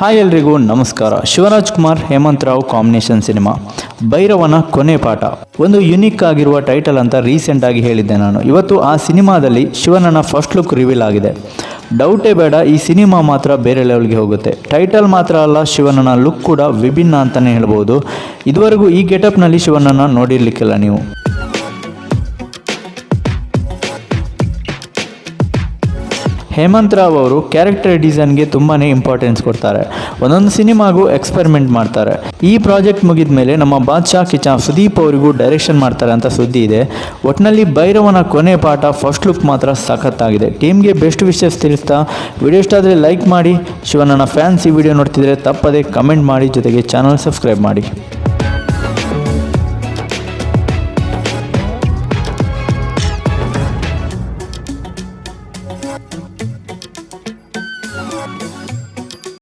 Hi ಎಲ್ರಿಗೂ ನಮಸ್ಕಾರ. Shivaraj Kumar, Hemanth Rao, combination cinema. ಭೈರವನ ಕೊನೆ ಪಾಠ. ಒಂದು ಯುನಿಕ್ ಆಗಿರುವ ಟೈಟಲ್ ಅಂತ ರೀಸೆಂಟ್ ಆಗಿ ಹೇಳಿದ್ದೆ ನಾನು. ಇವತ್ತು ಆ ಸಿನಿಮಾದಲ್ಲಿ ಶಿವನನ್ನ ಫಸ್ಟ್ ಲುಕ್ ರಿವೀಲ್ ಆಗಿದೆ. ಡೌಟೇ ಬೇಡ, ಈ ಸಿನಿಮಾ ಮಾತ್ರ ಬೇರೆ ಲೆವೆಲ್ಗೆ ಹೋಗುತ್ತೆ. ಟೈಟಲ್ ಮಾತ್ರ ಅಲ್ಲ ಶಿವನನ ಲುಕ್ ಕೂಡ ವಿಭಿನ್ನ ಅಂತಲೇ ಹೇಳ್ಬೋದು. ಇದುವರೆಗೂ ಈ ಗೆಟಪ್ನಲ್ಲಿ ಶಿವನನ್ನು ನೋಡಿರ್ಲಿಕ್ಕಿಲ್ಲ ನೀವು. ಹೇಮಂತ್ ರಾವ್ ಅವರು ಕ್ಯಾರೆಕ್ಟರ್ ಡಿಸೈನ್ಗೆ ತುಂಬಾ ಇಂಪಾರ್ಟೆನ್ಸ್ ಕೊಡ್ತಾರೆ. ಒಂದೊಂದು ಸಿನಿಮಾಗೂ ಎಕ್ಸ್ಪೆರಿಮೆಂಟ್ ಮಾಡ್ತಾರೆ. ಈ ಪ್ರಾಜೆಕ್ಟ್ ಮುಗಿದ ಮೇಲೆ ನಮ್ಮ ಬಾದ್ಶಾ ಕಿಚಾ ಸುದೀಪ್ ಅವರಿಗೂ ಡೈರೆಕ್ಷನ್ ಮಾಡ್ತಾರೆ ಅಂತ ಸುದ್ದಿ ಇದೆ. ಒಟ್ಟಿನಲ್ಲಿ ಭೈರವನ ಕೊನೆ ಪಾಠ ಫಸ್ಟ್ ಲುಕ್ ಮಾತ್ರ ಸಖತ್ತಾಗಿದೆ. ಟೀಮ್ಗೆ ಬೆಸ್ಟ್ ವಿಷಸ್ ತಿಳಿಸ್ತಾ ವಿಡಿಯೋ ಇಷ್ಟ ಆದರೆ ಲೈಕ್ ಮಾಡಿ. ಶಿವ ನನ್ನ ಫ್ಯಾನ್ಸ್ ಈ ವಿಡಿಯೋ ನೋಡ್ತಿದ್ರೆ ತಪ್ಪದೇ ಕಮೆಂಟ್ ಮಾಡಿ. ಜೊತೆಗೆ ಚಾನಲ್ ಸಬ್ಸ್ಕ್ರೈಬ್ ಮಾಡಿ.